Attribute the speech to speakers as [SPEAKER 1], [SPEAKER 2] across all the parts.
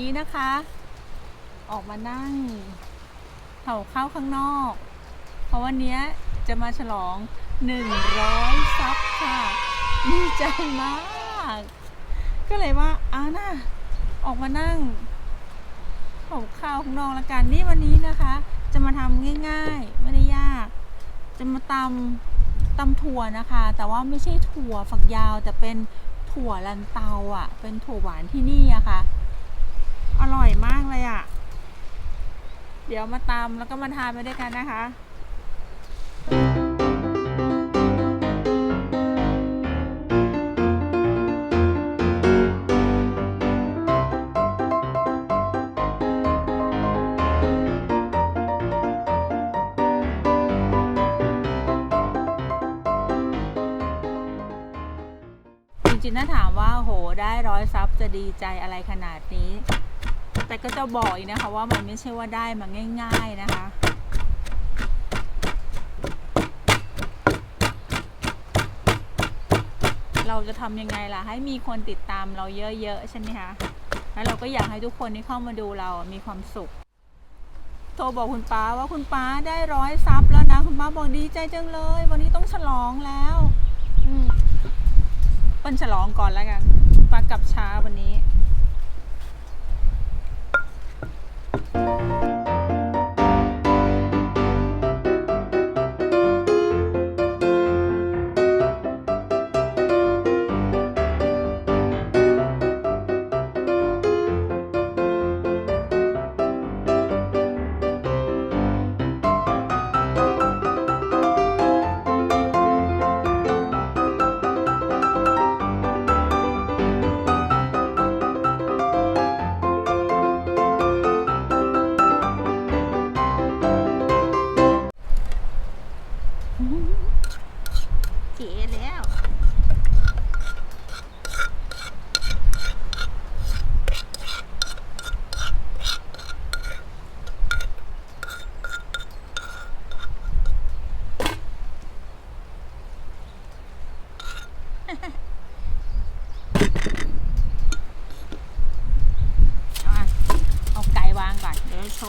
[SPEAKER 1] นี้นะคะ ออกมานั่งเผาข้าวข้างนอก เพราะวันนี้จะมาฉลอง 100 ซับค่ะดีใจมาก ก็เลยว่าอ้าน่ะออกมานั่งเผาข้าวข้างนอกละกันนี่วันนี้นะคะ จะมาทำง่ายๆ ไม่ได้ยาก จะมาตำตำถั่วนะคะ แต่ว่าไม่ใช่ถั่วฝักยาวแต่เป็นถั่วลันเตาอะ เป็นถั่วหวานที่นี่อะค่ะ อร่อยมากเลยอะ่ะ เดี๋ยวมาตำแล้วก็มาทานไปด้วยกันนะคะจริงๆถ้าถามว่าโหได้ร้อยซับจะดีใจอะไรขนาดนี้ แต่ก็จะบอกอีกนะคะว่ามันไม่ใช่ว่าได้มาง่าย ๆนะคะเราจะทำยังไงล่ะ ให้มีคนติดตามเราเยอะๆใช่ไหมคะ แล้วเราก็อยากให้ทุกคนที่เข้ามาดูเรามีความสุข โทรบอกคุณป้าว่าคุณป้าได้ร้อยซับแล้วนะ คุณป้าบอกดีใจจังเลย วันนี้ต้องฉลองแล้วอืมเปิ้ลฉลองก่อนแล้วกันปลากลับช้าวันนี้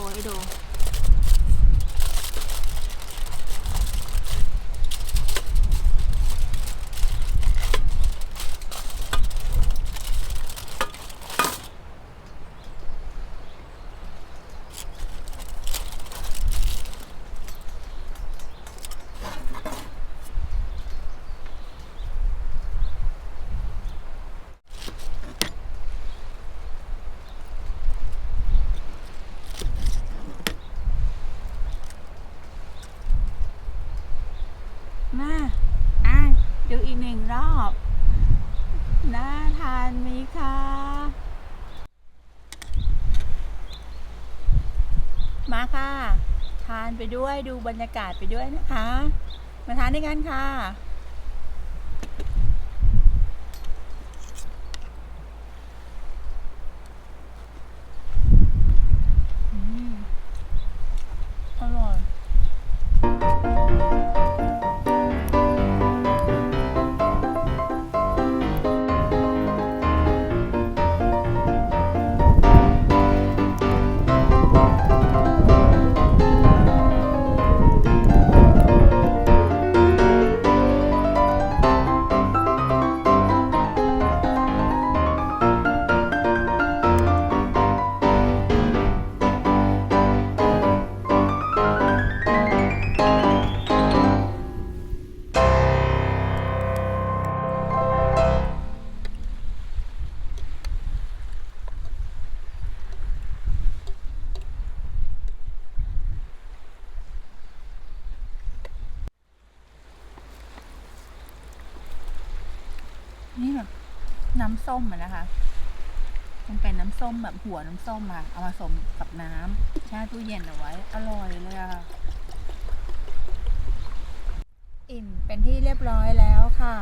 [SPEAKER 1] อน เดี๋ยวโชว์ให้ดู มาอะดูอีกหนึ่งรอบ น่าทานไหมคะมาค่ะ ทานไปด้วยดูบรรยากาศไปด้วยนะคะ มาทานด้วยกันค่ะ นี่แบบน้ำส้มอะนะคะ มันเป็นน้ำส้มแบบหัวน้ำส้มอะเอามาผสมกับน้ำแช่ตู้เย็นเอาไว้ อร่อยเลยอะอิ่มเป็นที่เรียบร้อยแล้วค่ะ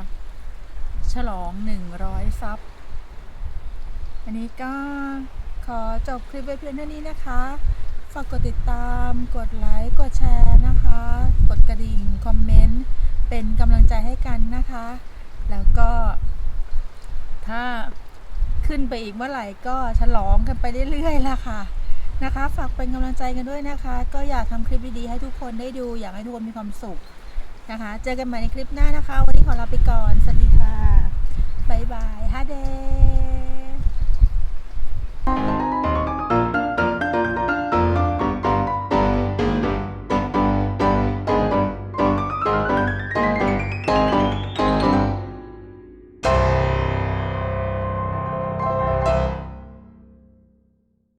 [SPEAKER 1] ฉลองหนึ่งร้อยซับ อันนี้ก็ขอจบคลิปไว้เพียงเท่านี้นะคะ ฝากกดติดตาม กดไลค์ กดแชร์นะคะ กดกระดิ่ง คอมเมนต์ เป็นกำลังใจให้กันนะคะ แล้วก็ ถ้าขึ้นไปอีกเมื่อไหร่ก็ฉลองกันไปเรื่อยๆละค่ะ
[SPEAKER 2] นะคะ ฝากเป็นกำลังใจกันด้วยนะคะ ก็อยากทำคลิปดีๆให้ทุกคนได้ดู อยากให้ทุกคนมีความสุขนะคะ เจอกันใหม่ในคลิปหน้านะคะ วันนี้ขอลาไปก่อน สวัสดีค่ะ บ๊ายบายฮาเด